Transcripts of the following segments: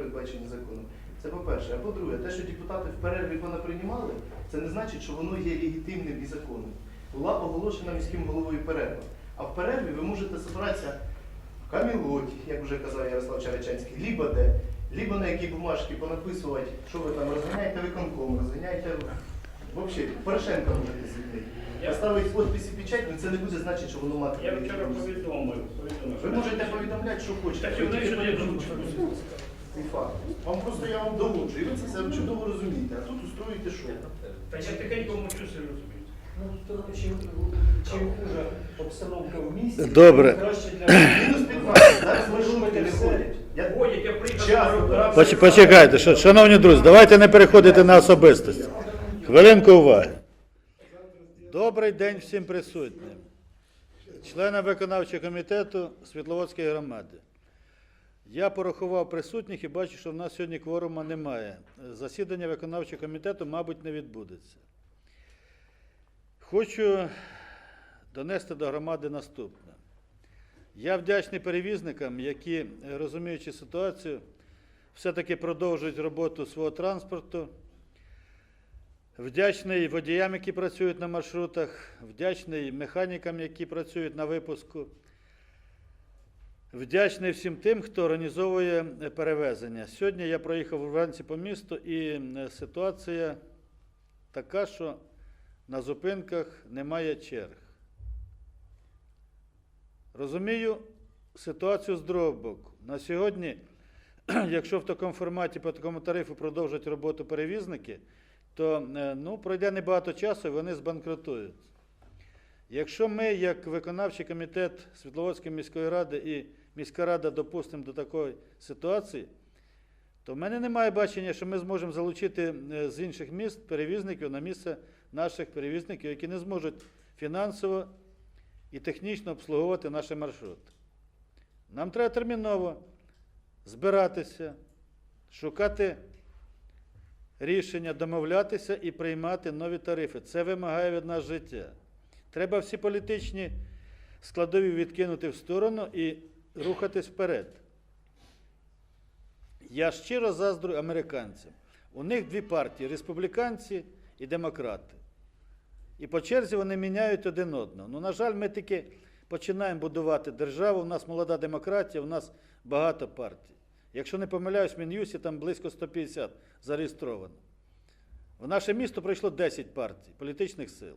передбачені законом. Це по-перше. А по-друге, те, що депутати в перерві понаприймали, це не значить, що воно є легітимним і законним. Була оголошена міським головою перерва. А в перерві ви можете зібратися в Камілоті, як вже казав Ярослав Череченський, либо де, либо на якій бумажці понаписувати, що ви там розганяєте виконком, розганяєте. Взагалі, Порошенка можете звільнити. Я- Поставити підпис і печать, але це не буде значити, що воно мати. Я вчора повідомив. повідомив, Ви можете повідомляти, що хочете. Так, Ви і знаєш, тільки що я повідомляєте. думаю? Це факт. Вам просто я вам доводжу, і ви це все чудово розумієте, а тут устроїте шоу. Та я тихенько мовчу серйозно. Ну, то чим, чим хуже обстановка в місті, Добре. тим краще для Мінус 15. Зараз маршрутки не ходять. Я Ходять, я приїхав. Час, на Поч- Почекайте, що- шановні друзі, давайте не переходити на особистості. Хвилинку уваги. Добрий день всім присутнім. Членам виконавчого комітету Світловодської громади. Я порахував присутніх і бачу, що в нас сьогодні кворума немає. Засідання виконавчого комітету, мабуть, не відбудеться. Хочу донести до громади наступне. Я вдячний перевізникам, які, розуміючи ситуацію, все-таки продовжують роботу свого транспорту. Вдячний водіям, які працюють на маршрутах, вдячний механікам, які працюють на випуску. Вдячний всім тим, хто організовує перевезення. Сьогодні я проїхав вранці по місту, і ситуація така, що на зупинках немає черг. Розумію ситуацію з другого боку. На сьогодні, якщо в такому форматі по такому тарифу продовжать роботу перевізники, то е, ну, пройде небагато часу і вони збанкрутують. Якщо ми, як виконавчий комітет Світловодської міської ради і міська рада допустимо до такої ситуації, то в мене немає бачення, що ми зможемо залучити е, з інших міст перевізників на місце наших перевізників, які не зможуть фінансово і технічно обслуговувати наші маршрути. Нам треба терміново збиратися, шукати рішення, домовлятися і приймати нові тарифи. Це вимагає від нас життя. Треба всі політичні складові відкинути в сторону і рухатись вперед. Я щиро заздрю американцям. У них дві партії республіканці і демократи. І по черзі вони міняють один одного. Ну, на жаль, ми тільки починаємо будувати державу. У нас молода демократія, у нас багато партій. Якщо не помиляюсь, в Мін'юсі там близько 150 зареєстровано. В наше місто пройшло 10 партій, політичних сил.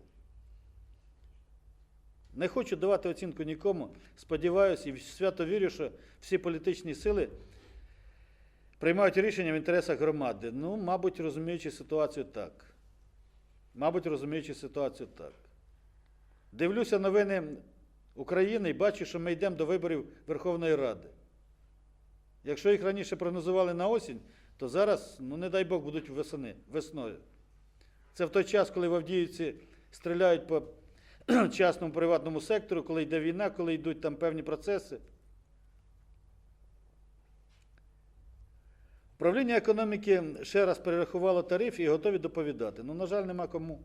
Не хочу давати оцінку нікому. Сподіваюся і свято вірю, що всі політичні сили приймають рішення в інтересах громади. Ну, мабуть, розуміючи ситуацію так. Мабуть, розуміючи ситуацію так. Дивлюся новини України і бачу, що ми йдемо до виборів Верховної Ради. Якщо їх раніше прогнозували на осінь, то зараз, ну не дай Бог, будуть весени, весною. Це в той час, коли в Авдіївці стріляють по частному приватному сектору, коли йде війна, коли йдуть там певні процеси. Управління економіки ще раз перерахувало тариф і готові доповідати. Ну, на жаль, нема кому.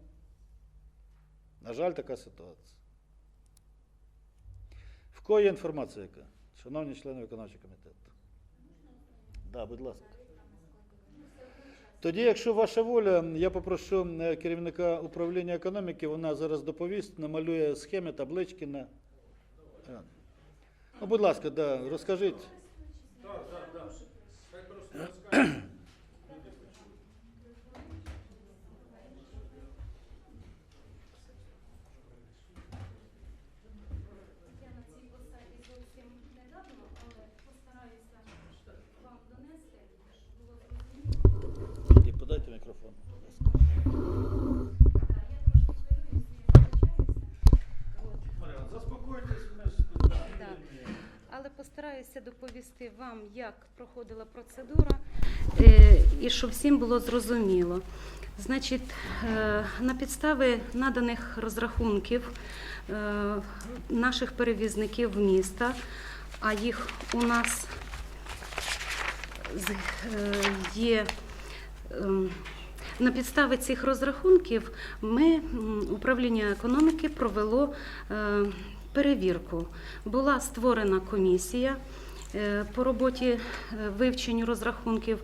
На жаль, така ситуація. В кого є інформація яка? Шановні члени виконавчого комітету. Так, да, будь ласка. Тоді, якщо ваша воля, я попрошу е, керівника управління економіки, вона зараз доповість, намалює схеми, таблички на. Е. Ну, будь ласка, да, розкажіть. Я на цій посаді зовсім недавно, але постараюся вам донести, щоб було зрозуміло. І подайте мікрофон. Заспокойтесь, ми ж Да. Але постараюся доповісти вам, як проходила процедура, е, і щоб всім було зрозуміло. Значить, е, на підставі наданих розрахунків е, наших перевізників міста, а їх у нас є. Ем, На підставі цих розрахунків ми, управління економіки, провело е, перевірку. Була створена комісія, е, по роботі е, вивченню розрахунків.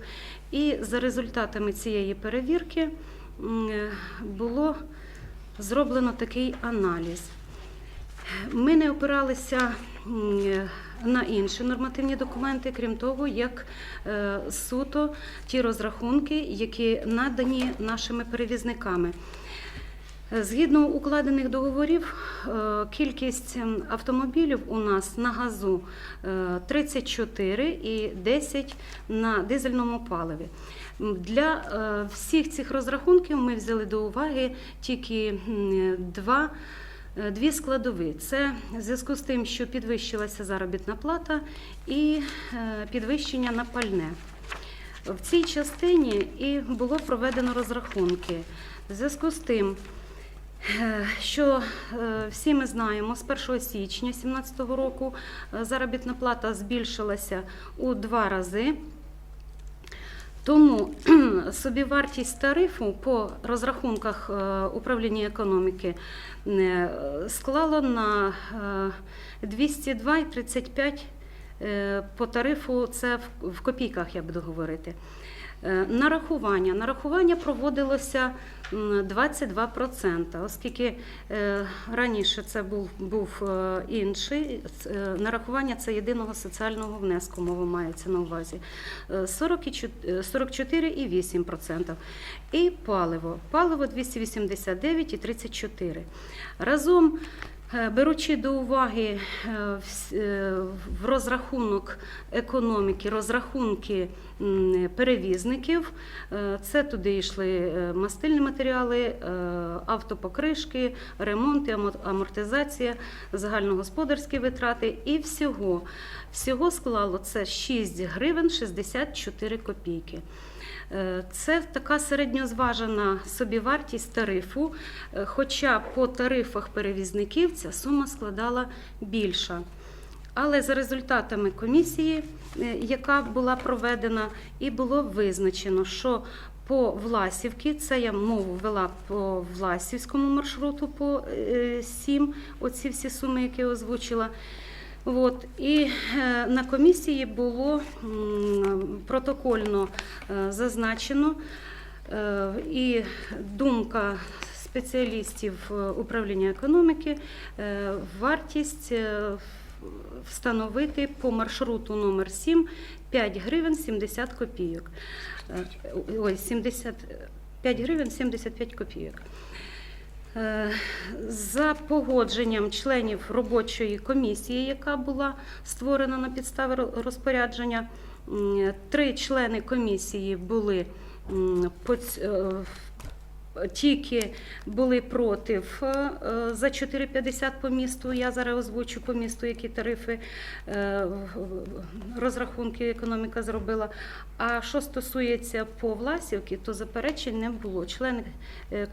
І за результатами цієї перевірки було зроблено такий аналіз. Ми не опиралися на інші нормативні документи, крім того, як е, суто ті розрахунки, які надані нашими перевізниками. Е, Згідно укладених договорів, е, кількість ем, автомобілів у нас на газу е, 34 і 10 на дизельному паливі. Для всіх цих розрахунків ми взяли до уваги тільки два. Е, Дві складові це в зв'язку з тим, що підвищилася заробітна плата і е, підвищення на пальне. В цій частині і було проведено розрахунки. В зв'язку з тим, е, що всі ми знаємо, з 1 січня 2017 року заробітна плата збільшилася у два рази. Тому собівартість тарифу по розрахунках е, управління економіки склала склало на е, 202,35 е, по тарифу, це в копійках, я буду говорити. Е, Нарахування. Нарахування проводилося 22%, оскільки е, раніше це був, був е, інший. Нарахування це єдиного соціального внеску, мова мається на увазі. Е, 44 е, 44,8%. І паливо. Паливо 289,34. Разом Беручи до уваги е, е, в розрахунок економіки, розрахунки перевізників, е, це туди йшли е, мастильні матеріали, е, автопокришки, ремонти, амортизація, загальногосподарські витрати і всього. Всього склало це 6 гривень 64 копійки. Е, Це така середньозважена собівартість тарифу, е, хоча по тарифах перевізників ця сума складала більша. Але за результатами комісії, е, яка була проведена, і було визначено, що по Власівці, це я мову вела по Власівському маршруту по 7, оці всі суми, які я озвучила. От, і е, на комісії було протокольно е, зазначено е, і думка спеціалістів управління економіки, вартість встановити по маршруту номер 7 5 гривень 70 копійок. Ой, 70, 5 гривень 75 копійок. Е, За погодженням членів робочої комісії, яка була створена на підставі розпорядження, три члени комісії були е, тільки були проти е, за 4,50 по місту. Я зараз озвучу по місту, які тарифи розрахунки економіка зробила. А що стосується по Власівки, то заперечень не було. Члени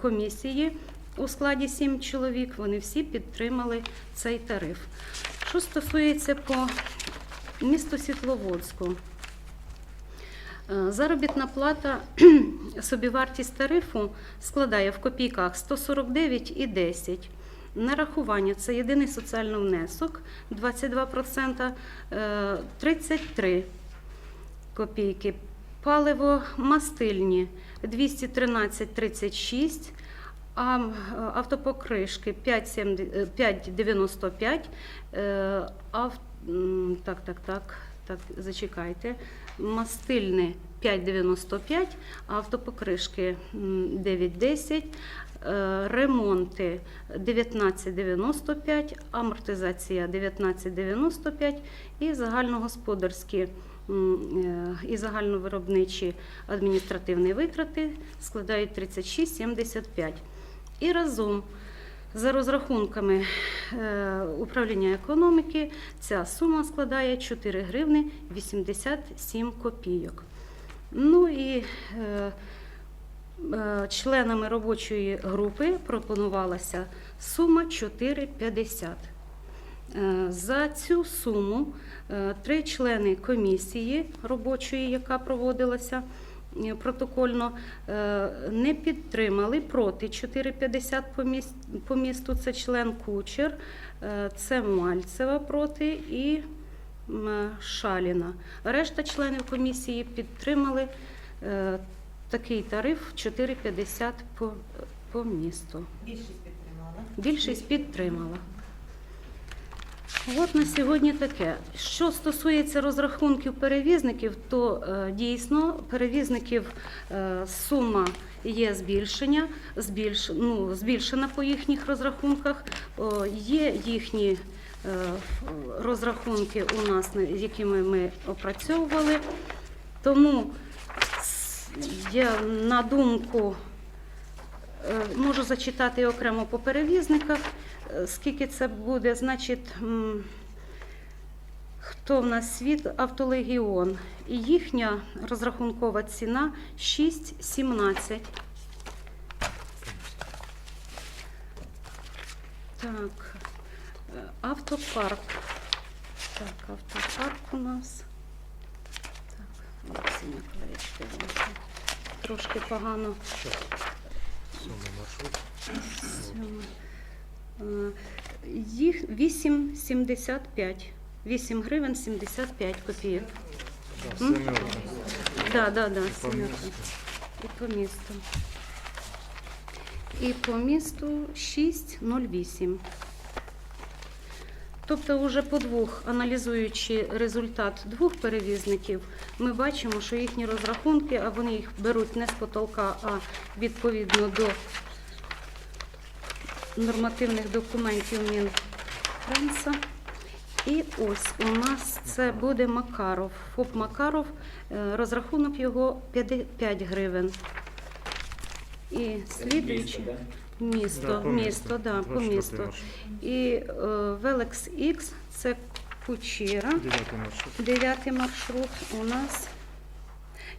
комісії у складі 7 чоловік, вони всі підтримали цей тариф. Що стосується по місту Світловодську, Е, Заробітна плата, собівартість тарифу складає в копійках 149,10. Нарахування це єдиний соціальний внесок 22%, е, 33 копійки. Паливо мастильні 213,36, а автопокришки 5,70 е, 5,95. е, ав- Так, так, так, так, зачекайте. Мастильне 5,95, автопокришки 9,10, е, ремонти 19,95, амортизація 19,95 і загальногосподарські е, і загальновиробничі адміністративні витрати складають 36,75. І разом за розрахунками е, управління економіки ця сума складає 4 гривни 87 копійок. Ну і е, е, членами робочої групи пропонувалася сума 4,50. Е, За цю суму три члени комісії робочої, яка проводилася протокольно, е, не підтримали проти 4,50 по місту. Це член Кучер, е, це Мальцева проти і Шаліна. Решта членів комісії підтримали е, такий тариф 4,50 по, по місту. Більшість підтримала. Більшість підтримала. От на сьогодні таке. Що стосується розрахунків перевізників, то е, дійсно перевізників е, сума є збільшення, збільш, ну, збільшена по їхніх розрахунках. Є їхні е, розрахунки у нас, якими ми опрацьовували. Тому я на думку Можу зачитати окремо по перевізниках. Скільки це буде? Значить, хто в нас світ? Автолегіон. І їхня розрахункова ціна 6,17. Так, е, автопарк. Так, автопарк у нас. Так, Олексій Миколаївич. Трошки погано. Сьомий. Е, Їх 8,75. 8 гривень 75 копійок. М? Да, да, да. І по місту. І по місту 6,08. Тобто, вже по двох, аналізуючи результат двох перевізників, ми бачимо, що їхні розрахунки, а вони їх беруть не з потолка, а відповідно до нормативних документів Мінтранса. І ось у нас це буде Макаров. ФОП Макаров, е, розрахунок його 5 гривень. І слідуючи місто, місто, да, по місту. І е, Велекс Х це Кучера. Дев'ятий маршрут у нас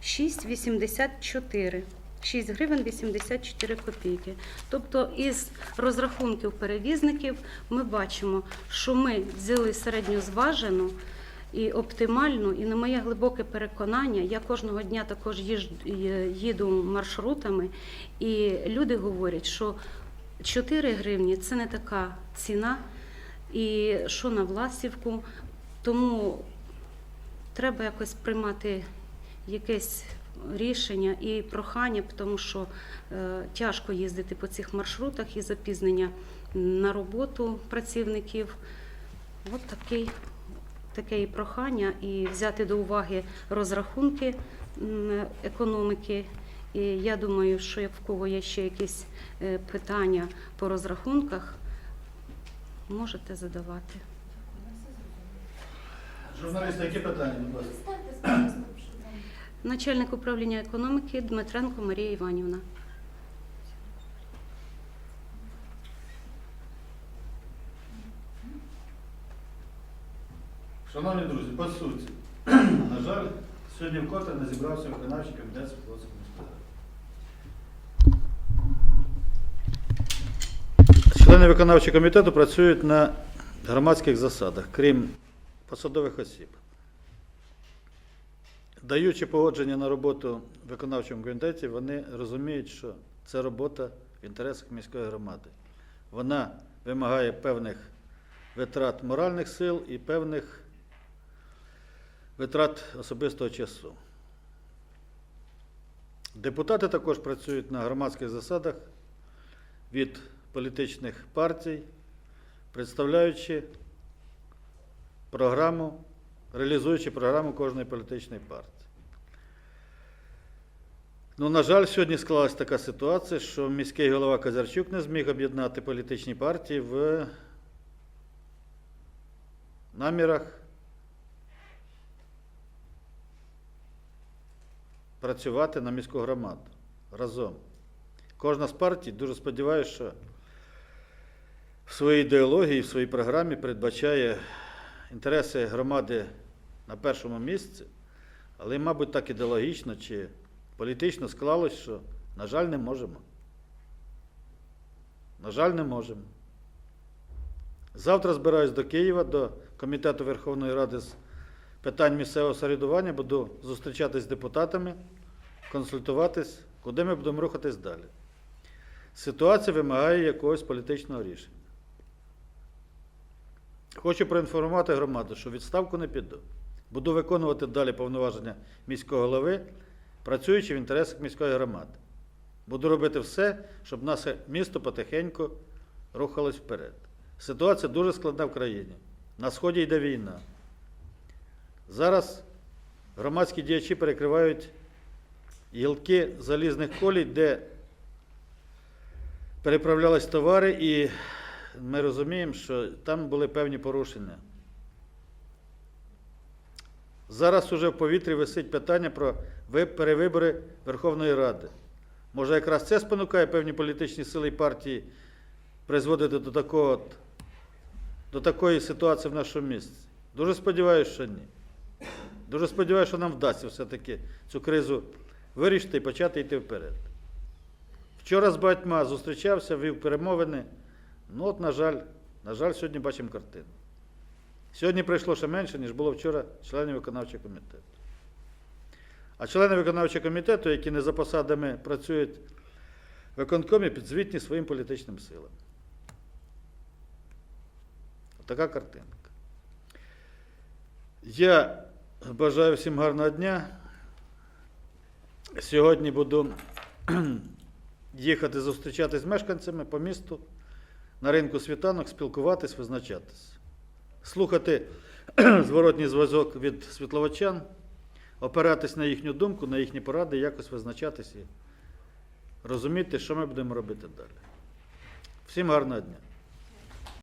6,84. 6 гривень 84 копійки. Тобто із розрахунків перевізників ми бачимо, що ми взяли середню зважену і оптимальну, і на моє глибоке переконання, я кожного дня також їду маршрутами, і люди говорять, що 4 гривні це не така ціна, і що на Власівку, тому треба якось приймати якесь рішення і прохання, тому що е, тяжко їздити по цих маршрутах і запізнення на роботу працівників. От такий, таке і прохання, і взяти до уваги розрахунки економіки. І я думаю, що як в кого є ще якісь е, питання по розрахунках, можете задавати. Журналісти, які питання, будь ласка? Ставте спочатку, щоб вам Начальник управління економіки Дмитренко Марія Іванівна. Шановні друзі, по суті, на жаль, сьогодні вкотре не зібрався виконавчий Світловодської міської ради. Члени виконавчого комітету працюють на громадських засадах, крім посадових осіб. Даючи погодження на роботу виконавчому комітеті, вони розуміють, що це робота в інтересах міської громади. Вона вимагає певних витрат моральних сил і певних витрат особистого часу. Депутати також працюють на громадських засадах від політичних партій, представляючи програму, реалізуючи програму кожної політичної партії. Ну, на жаль, сьогодні склалася така ситуація, що міський голова Казарчук не зміг об'єднати політичні партії в намірах працювати на міську громаду разом. Кожна з партій дуже сподіваюся, що в своїй ідеології, в своїй програмі передбачає інтереси громади на першому місці, але, мабуть, так ідеологічно чи політично склалось, що, на жаль, не можемо. На жаль, не можемо. Завтра збираюсь до Києва, до Комітету Верховної Ради з питань місцевого самоврядування, буду зустрічатись з депутатами, консультуватись, куди ми будемо рухатись далі. Ситуація вимагає якогось політичного рішення. Хочу проінформувати громаду, що відставку не піду. Буду виконувати далі повноваження міського голови, працюючи в інтересах міської громади. Буду робити все, щоб наше місто потихеньку рухалось вперед. Ситуація дуже складна в країні. На сході йде війна. Зараз громадські діячі перекривають гілки залізних колій, де переправлялись товари, і ми розуміємо, що там були певні порушення. Зараз уже в повітрі висить питання про перевибори Верховної Ради. Може, якраз це спонукає певні політичні сили і партії призводити до такого до такої ситуації в нашому місті. Дуже сподіваюся, що ні. Дуже сподіваюся, що нам вдасться все-таки цю кризу вирішити і почати йти вперед. Вчора з багатьма зустрічався, вів перемовини. Ну, от, на жаль, на жаль, сьогодні бачимо картину. Сьогодні прийшло ще менше, ніж було вчора членів виконавчого комітету. А члени виконавчого комітету, які не за посадами працюють в виконкомі, підзвітні своїм політичним силам. Така картинка. Я бажаю всім гарного дня. Сьогодні буду їхати зустрічатись з мешканцями по місту, ринку світанок, спілкуватись, визначатись. Слухати зворотній зв'язок від світловачан, опиратись на їхню думку, на їхні поради, якось визначатись і розуміти, що ми будемо робити далі. Всім гарного дня.